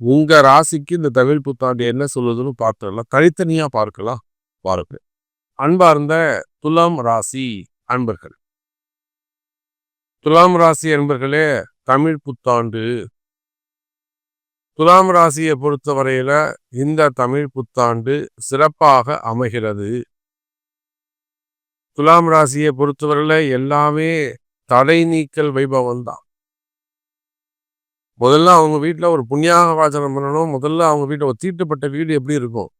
உங்க ராசிக்கு இந்த தமிழ் புத்தாண்டு என்ன சொல்லுதுன்னு பார்த்துடலாம். தனித்தனியா பார்க்கலாம். பாருங்க. அன்பார்ந்த துலாம் ராசி அன்பர்கள். துலாம் ராசி அன்பர்களே தமிழ் புத்தாண்டு. துலாம் ராசியை பொறுத்தவரையில இந்த தமிழ் புத்தாண்டு சிறப்பாக அமைகிறது. துலாம் ராசியை பொறுத்தவரையில எல்லாமே தடை நீக்கல் வைபவம் தான் முதல்ல அவங்க வீட்டில் ஒரு புண்ணியாக வாசனம் பண்ணணும். முதல்ல அவங்க வீட்டில் ஒரு தீட்டுப்பட்ட வீடு எப்படி இருக்கும்?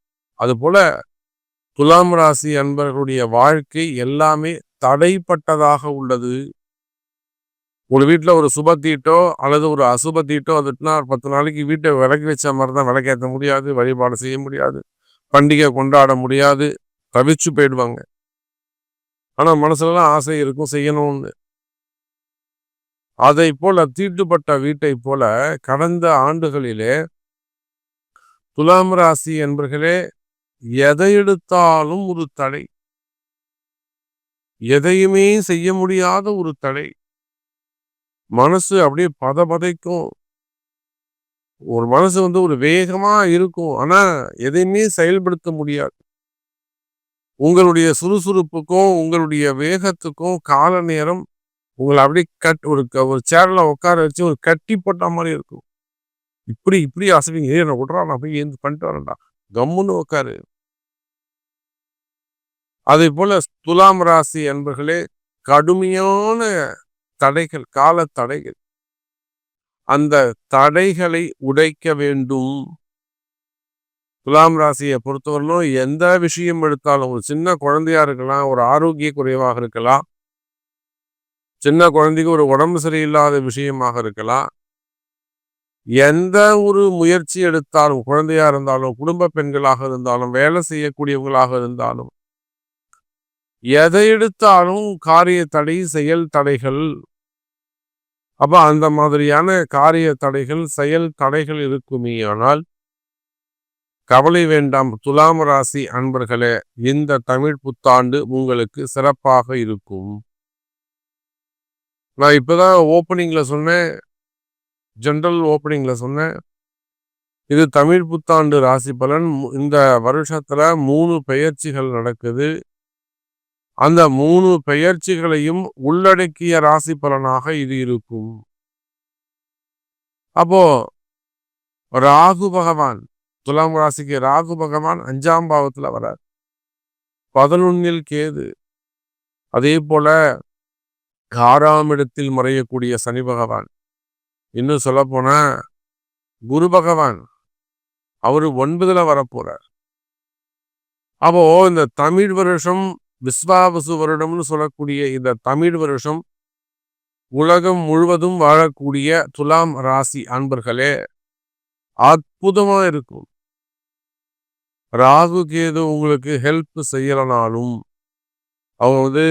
அதுபோல துலாம் ராசி அன்பர்களுடைய வாழ்க்கை எல்லாமே தடைப்பட்டதாக உள்ளது. ஒரு வீட்டில் ஒரு சுப தீட்டோ அல்லது ஒரு அசுப தீட்டோ அதுனா பத்து நாளைக்கு வீட்டை விளக்கி வச்ச மாதிரி தான் விளக்கேற்ற முடியாது வழிபாடு செய்ய முடியாது பண்டிகை கொண்டாட முடியாது தவிச்சு போயிடுவாங்க. ஆனால் மனசுலலாம் ஆசை இருக்கும் செய்யணும்னு. அதை போல தீட்டுப்பட்ட வீட்டை போல கடந்த ஆண்டுகளிலே துலாம் ராசி என்பர்களே எதை எடுத்தாலும் ஒரு தடை. எதையுமே செய்ய முடியாத ஒரு தடை. மனசு அப்படியே பத பதைக்கும் ஒரு மனசு வந்து ஒரு வேகமா இருக்கும். ஆனா எதையுமே செயல்படுத்த முடியாது. உங்களுடைய சுறுசுறுப்புக்கும் உங்களுடைய வேகத்துக்கும் கால நேரம் உங்களை அப்படியே கட் ஒரு ஒரு சேர்ல உட்கார வச்சு ஒரு கட்டி போட்ட மாதிரி இருக்கும். இப்படி இப்படி அசைவீங்க. ஏ நான் விட்றா நான் போய் ஏந்து பண்ணிட்டு வரேன்டா. கம்முன்னு உட்காரு. அதே போல துலாம் ராசி என்பர்களே கடுமையான தடைகள் கால தடைகள். அந்த தடைகளை உடைக்க வேண்டும். துலாம் ராசியை பொறுத்தவரையிலும் எந்த விஷயம் எடுத்தாலும் ஒரு சின்ன குழந்தையா இருக்கலாம் ஒரு ஆரோக்கிய குறைவாக இருக்கலாம் சின்ன குழந்தைக்கு ஒரு உடம்பு சரியில்லாத விஷயமாக இருக்கலாம். எந்த ஒரு முயற்சி எடுத்தாலும் குழந்தையா இருந்தாலும் குடும்ப பெண்களாக இருந்தாலும் வேலை செய்யக்கூடியவங்களாக இருந்தாலும் எதை எடுத்தாலும் காரிய தடை செயல் தடைகள். அப்ப அந்த மாதிரியான காரிய தடைகள் செயல் தடைகள் இருக்குமே ஆனால் கவலை வேண்டாம் துலாம் ராசி அன்பர்களே இந்த தமிழ் புத்தாண்டு உங்களுக்கு சிறப்பாக இருக்கும். நான் இப்போதான் ஓப்பனிங்கில் சொன்னேன். ஜென்ரல் ஓப்பனிங்கில் சொன்னேன். இது தமிழ் புத்தாண்டு ராசி பலன். இந்த வருஷத்துல மூணு பெயர்ச்சிகள் நடக்குது. அந்த மூணு பெயர்ச்சிகளையும் உள்ளடக்கிய ராசி பலனாக இது இருக்கும். அப்போ ராகு பகவான் துலாம் ராசிக்கு ராகு பகவான் அஞ்சாம் பாவத்தில் வரார் பதினொன்னில் கேது. அதே போல காராமிடத்தில் இடத்தில் மறையக்கூடிய சனி பகவான். இன்னும் சொல்லப்போனா போனா குரு பகவான் அவரு ஒன்பதுல வரப்போறார். அப்போ இந்த தமிழ் வருஷம் விஸ்வாவசு வருடம்னு சொல்லக்கூடிய இந்த தமிழ் வருஷம் உலகம் முழுவதும் வாழக்கூடிய துலாம் ராசி அன்பர்களே அற்புதமா இருக்கும். ராகு கேது உங்களுக்கு ஹெல்ப் செய்யலனாலும் அவங்க வந்து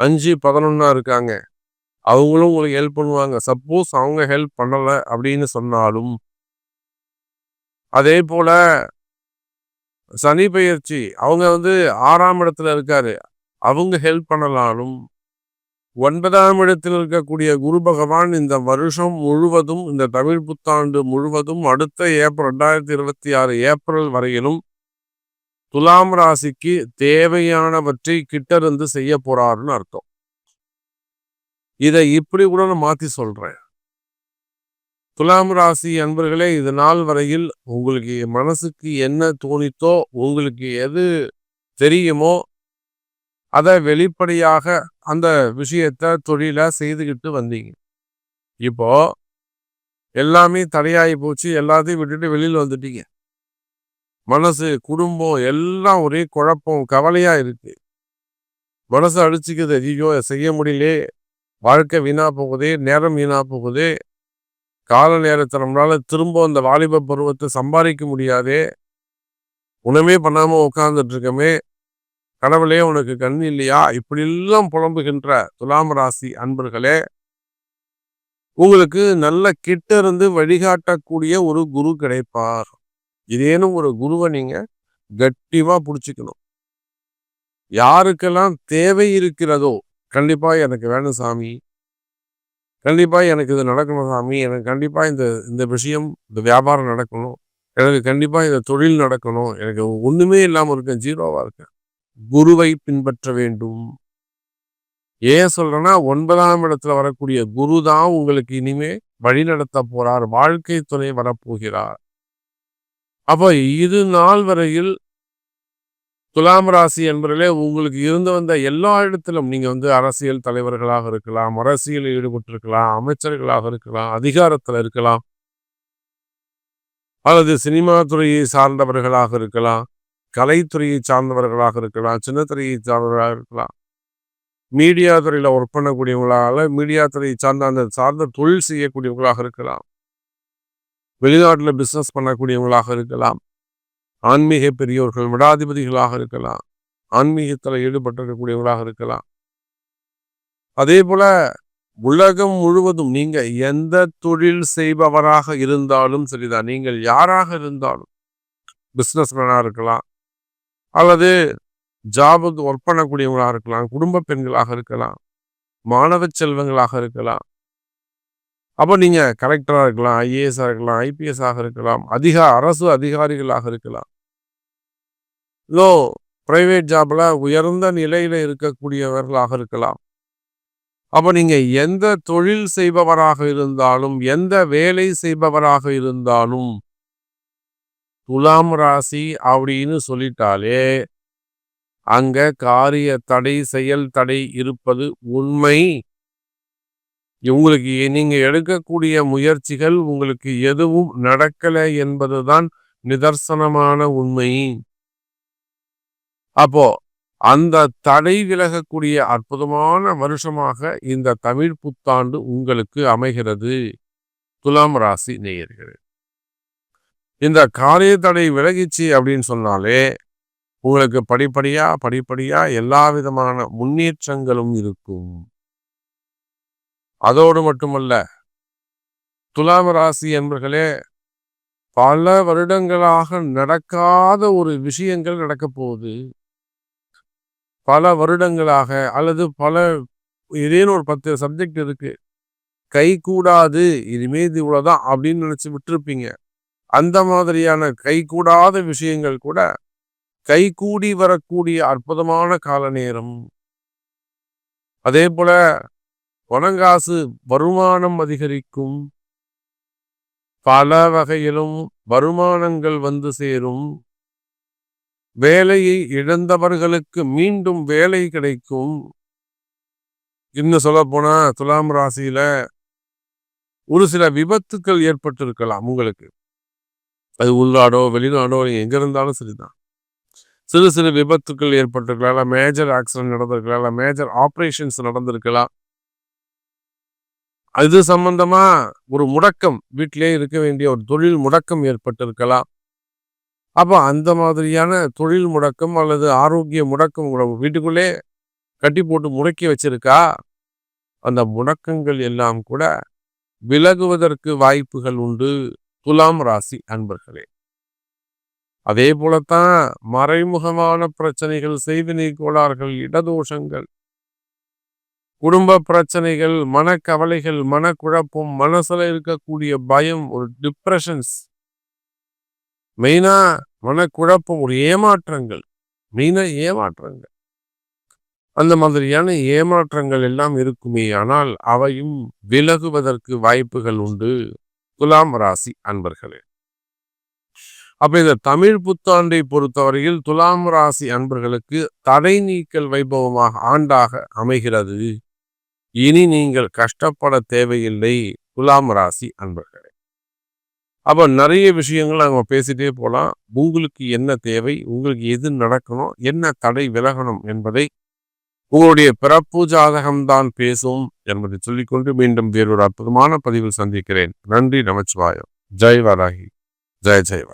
அஞ்சு பதினொன்னா இருக்காங்க. அவங்களும் உங்களுக்கு ஹெல்ப் பண்ணுவாங்க. சப்போஸ் அவங்க ஹெல்ப் பண்ணலை அப்படின்னு சொன்னாலும் அதே போல சனி பயிற்சி அவங்க வந்து ஆறாம் இடத்துல இருக்காரு. அவங்க ஹெல்ப் பண்ணலாலும் ஒன்பதாம் இடத்தில் இருக்கக்கூடிய குரு பகவான் இந்த வருஷம் முழுவதும் இந்த தமிழ் புத்தாண்டு முழுவதும் அடுத்த ஏப்ரல் ரெண்டாயிரத்தி இருபத்தி ஆறு ஏப்ரல் வரையிலும் துலாம் ராசிக்கு தேவையானவற்றை கிட்டருந்து செய்ய போறாருன்னு அர்த்தம். இதை இப்படி கூட நான் மாத்தி சொல்றேன். துலாம் ராசி அன்பர்களே இது நாள் வரையில் உங்களுக்கு மனசுக்கு என்ன தோணித்தோ உங்களுக்கு எது தெரியுமோ அதை வெளிப்படையாக அந்த விஷயத்த தொழில செய்துக்கிட்டு வந்தீங்க. இப்போ எல்லாமே தடையாகி போச்சு எல்லாத்தையும் விட்டுட்டு வெளியில் வந்துட்டீங்க. மனசு குடும்பம் எல்லாம் ஒரே குழப்பம் கவலையா இருக்கு. மனசு அடிச்சுக்குது ஐயோ செய்ய முடியலே. வாழ்க்கை வீணா போகுதே நேரம் வீணா போகுதே. கால நேரத்தை நம்மளால திரும்ப அந்த வாலிப பருவத்தை சம்பாதிக்க முடியாதே. உணவே பண்ணாம உட்காந்துட்ருக்கமே கடவுளே உனக்கு கண் இல்லையா? இப்படியெல்லாம் புலம்புகின்ற துலாம் ராசி அன்பர்களே. உங்களுக்கு நல்ல கிட்ட இருந்து வழிகாட்டக்கூடிய ஒரு குரு கிடைப்பார். இதேனும் ஒரு குருவை நீங்க கட்டிவா பிடிச்சிக்கணும். யாருக்கெல்லாம் தேவை இருக்கிறதோ கண்டிப்பா எனக்கு வேணும் சாமி. கண்டிப்பாக எனக்கு இது நடக்கணும் சாமி. எனக்கு கண்டிப்பாக இந்த இந்த விஷயம் இந்த வியாபாரம் நடக்கணும். எனக்கு கண்டிப்பாக இந்த தொழில் நடக்கணும். எனக்கு ஒன்றுமே இல்லாமல் இருக்கேன் ஜீரோவாக இருக்கேன். குருவை பின்பற்ற வேண்டும். ஏன் சொல்றேன்னா ஒன்பதாம் இடத்துல வரக்கூடிய குரு தான் உங்களுக்கு இனிமே வழி நடத்த போறார் வாழ்க்கை துணை வரப்போகிறார். அப்போ இது நாள் வரையில் துலாம் ராசி என்பதிலே உங்களுக்கு இருந்து வந்த எல்லா இடத்திலும் நீங்க வந்து அரசியல் தலைவர்களாக இருக்கலாம் அரசியலில் ஈடுபட்டிருக்கலாம் அமைச்சர்களாக இருக்கலாம் அதிகாரத்தில் இருக்கலாம் அல்லது சினிமா துறையை சார்ந்தவர்களாக இருக்கலாம் கலைத்துறையை சார்ந்தவர்களாக இருக்கலாம் சின்னத்துறையை சார்ந்தவர்களாக இருக்கலாம். மீடியா துறையில் ஒர்க் பண்ணக்கூடியவங்களாக மீடியா துறையை சார்ந்த அந்த சார்ந்த தொழில் செய்யக்கூடியவங்களாக இருக்கலாம். வெளிநாட்டில் பிஸ்னஸ் பண்ணக்கூடியவங்களாக இருக்கலாம். ஆன்மீக பெரியோர்கள் மடாதிபதிகளாக இருக்கலாம். ஆன்மீகத்தில் ஈடுபட்டிருக்கக்கூடியவங்களாக இருக்கலாம். அதே போல உலகம் முழுவதும் நீங்க எந்த தொழில் செய்பவராக இருந்தாலும் சரிதான். நீங்கள் யாராக இருந்தாலும் பிஸ்னஸ்மேனாக இருக்கலாம். அல்லது ஜாபுக்கு ஒர்க் பண்ணக்கூடியவங்களாக இருக்கலாம். குடும்ப பெண்களாக இருக்கலாம். மாணவ செல்வங்களாக இருக்கலாம். அப்போ நீங்கள் கலெக்டராக இருக்கலாம் ஐஏஎஸ்ஸாக இருக்கலாம் ஐபிஎஸ் ஆக இருக்கலாம் அதிக அரசு அதிகாரிகளாக இருக்கலாம். லோ பிரைவேட் ஜாப்பில் உயர்ந்த நிலையில் இருக்கக்கூடியவர்களாக இருக்கலாம். அப்போ நீங்கள் எந்த தொழில் செய்பவராக இருந்தாலும் எந்த வேலை செய்பவராக இருந்தாலும் துலாம் ராசி அப்படின்னு சொல்லிட்டாலே அங்க காரிய தடை செயல் தடை இருப்பது உண்மை. உங்களுக்கு நீங்க எடுக்கக்கூடிய முயற்சிகள் உங்களுக்கு எதுவும் நடக்கலை என்பதுதான் நிதர்சனமான உண்மை. அப்போ அந்த தடை விலகக்கூடிய அற்புதமான வருஷமாக இந்த தமிழ் புத்தாண்டு உங்களுக்கு அமைகிறது. துலாம் ராசி நேயர்கள். இந்த காரிய தடை விலகிச்சு அப்படின்னு சொன்னாலே உங்களுக்கு படிப்படியா படிப்படியா எல்லா விதமான முன்னேற்றங்களும் இருக்கும். அதோடு மட்டுமல்ல துலாம் ராசி என்பர்களே பல வருடங்களாக நடக்காத ஒரு விஷயங்கள் நடக்க போகுது. பல வருடங்களாக அல்லது பல ஏதேனும் ஒரு பத்து சப்ஜெக்ட் இருக்கு. கை கூடாது இனிமே இது இவ்வளோதான் அப்படின்னு நினைச்சு விட்டுருப்பீங்க. அந்த மாதிரியான கை கூடாத விஷயங்கள் கூட கை கூடி வரக்கூடிய அற்புதமான கால நேரம் அதே போல பணங்காசு வருமானம் அதிகரிக்கும். பல வகையிலும் வருமானங்கள் வந்து சேரும். வேலையை இழந்தவர்களுக்கு மீண்டும் வேலை கிடைக்கும். இன்னும் சொல்ல போனா துலாம் ராசியில ஒரு சில விபத்துக்கள் ஏற்பட்டிருக்கலாம் உங்களுக்கு. அது உள்நாடோ வெளிநாடோ எங்க இருந்தாலும் சரிதான். சிறு சிறு விபத்துக்கள் ஏற்பட்டிருக்கலாம். மேஜர் ஆக்சிடென்ட் நடந்திருக்கலாம். மேஜர் ஆப்ரேஷன்ஸ் நடந்திருக்கலாம். அது சம்பந்தமா ஒரு முடக்கம் வீட்டிலே இருக்க வேண்டிய ஒரு தொழில் முடக்கம் ஏற்பட்டிருக்கலாம். அப்போ அந்த மாதிரியான தொழில் முடக்கம் அல்லது ஆரோக்கிய முடக்கம் வீட்டுக்குள்ளே கட்டி போட்டு முடக்கி வச்சிருக்கா? அந்த முடக்கங்கள் எல்லாம் கூட விலகுவதற்கு வாய்ப்புகள் உண்டு. துலாம் ராசி அன்பர்களே. அதே போலத்தான் மறைமுகமான பிரச்சனைகள் செய்வினை கோளாறுகள் இடதோஷங்கள் குடும்ப பிரச்சனைகள் மனக்கவலைகள் மனக்குழப்பம் மனசுல இருக்கக்கூடிய பயம் ஒரு டிப்ரெஷன்ஸ் மெயினா மனக்குழப்பம் ஒரு ஏமாற்றங்கள். மெயினா ஏமாற்றங்கள். அந்த மாதிரியான ஏமாற்றங்கள் எல்லாம் இருக்குமே ஆனால் அவையும் விலகுவதற்கு வாய்ப்புகள் உண்டு. துலாம் ராசி அன்பர்களே. அப்ப இந்த தமிழ் புத்தாண்டை பொறுத்தவரையில் துலாம் ராசி அன்பர்களுக்கு தடை நீக்கல் வைபவமாக ஆண்டாக அமைகிறது. இனி நீங்கள் கஷ்டப்பட தேவையில்லை துலாம் ராசி அன்பர்களே. அப்ப நிறைய விஷயங்கள் நம்ம பேசிட்டே போகலாம் உங்களுக்கு என்ன தேவை உங்களுக்கு எது நடக்கணும் என்ன தடை விலகணும் என்பதை உங்களுடைய பிறப்பு ஜாதகம்தான் பேசும் என்பதை சொல்லிக்கொண்டு மீண்டும் வேறொரு அற்புதமான பதிவில் சந்திக்கிறேன். நன்றி நமச்சிவாயம். ஜெய் வராகி. ஜெய் ஜெய் வராகி.